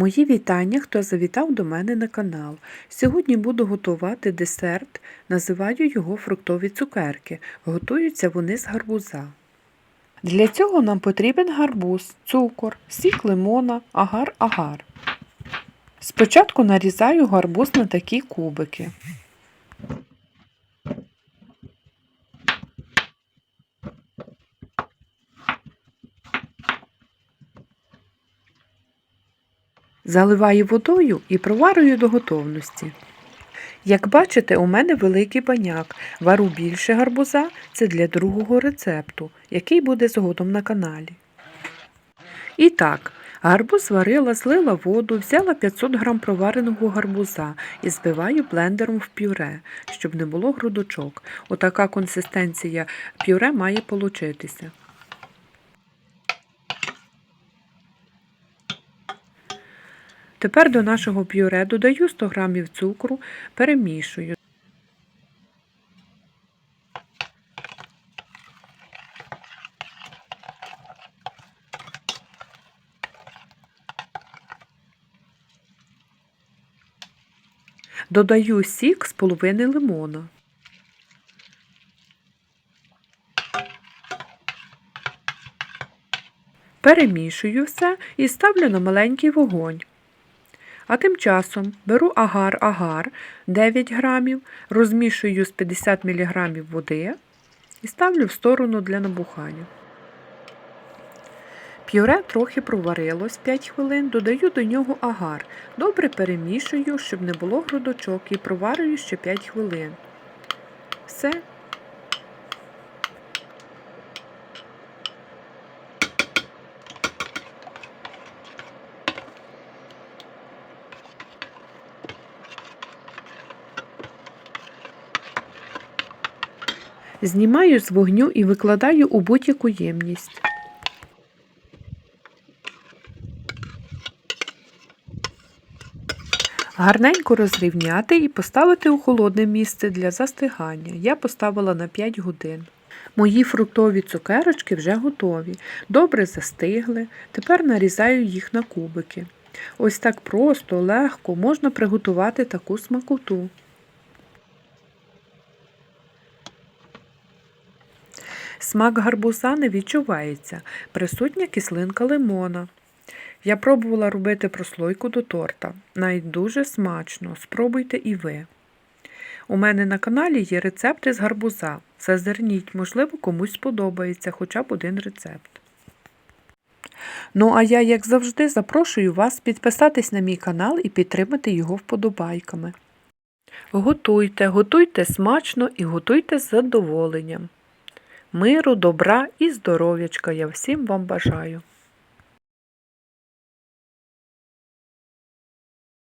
Мої вітання, хто завітав до мене на канал. Сьогодні буду готувати десерт, називаю його фруктові цукерки. Готуються вони з гарбуза. Для цього нам потрібен гарбуз, цукор, сік лимона, агар-агар. Спочатку нарізаю гарбуз на такі кубики. Заливаю водою і проварюю до готовності. Як бачите, у мене великий баняк. Вару більше гарбуза це для другого рецепту, який буде згодом на каналі. І так, гарбуз варила, злила воду, взяла 500 г провареного гарбуза і збиваю блендером в пюре, щоб не було грудочок. Отака консистенція пюре має получитися. Тепер до нашого пюре додаю 100 г цукру, перемішую. Додаю сік з половини лимона. Перемішую все і ставлю на маленький вогонь. А тим часом беру агар-агар 9 грамів, розмішую з 50 мг води і ставлю в сторону для набухання. Пюре трохи проварилось 5 хвилин, додаю до нього агар. Добре перемішую, щоб не було грудочок і проварюю ще 5 хвилин. Все. Знімаю з вогню і викладаю у будь-яку ємність. Гарненько розрівняти і поставити у холодне місце для застигання. Я поставила на 5 годин. Мої фруктові цукерочки вже готові, добре застигли. Тепер нарізаю їх на кубики. Ось так просто, легко можна приготувати таку смакоту. Смак гарбуза не відчувається, присутня кислинка лимона. Я пробувала робити прослойку до торта. Навіть дуже смачно, спробуйте і ви. У мене на каналі є рецепти з гарбуза. Зазирніть, можливо, комусь сподобається хоча б один рецепт. Ну, а я, як завжди, запрошую вас підписатись на мій канал і підтримати його вподобайками. Готуйте, готуйте смачно і готуйте з задоволенням. Миру, добра і здоров'ячка я всім вам бажаю.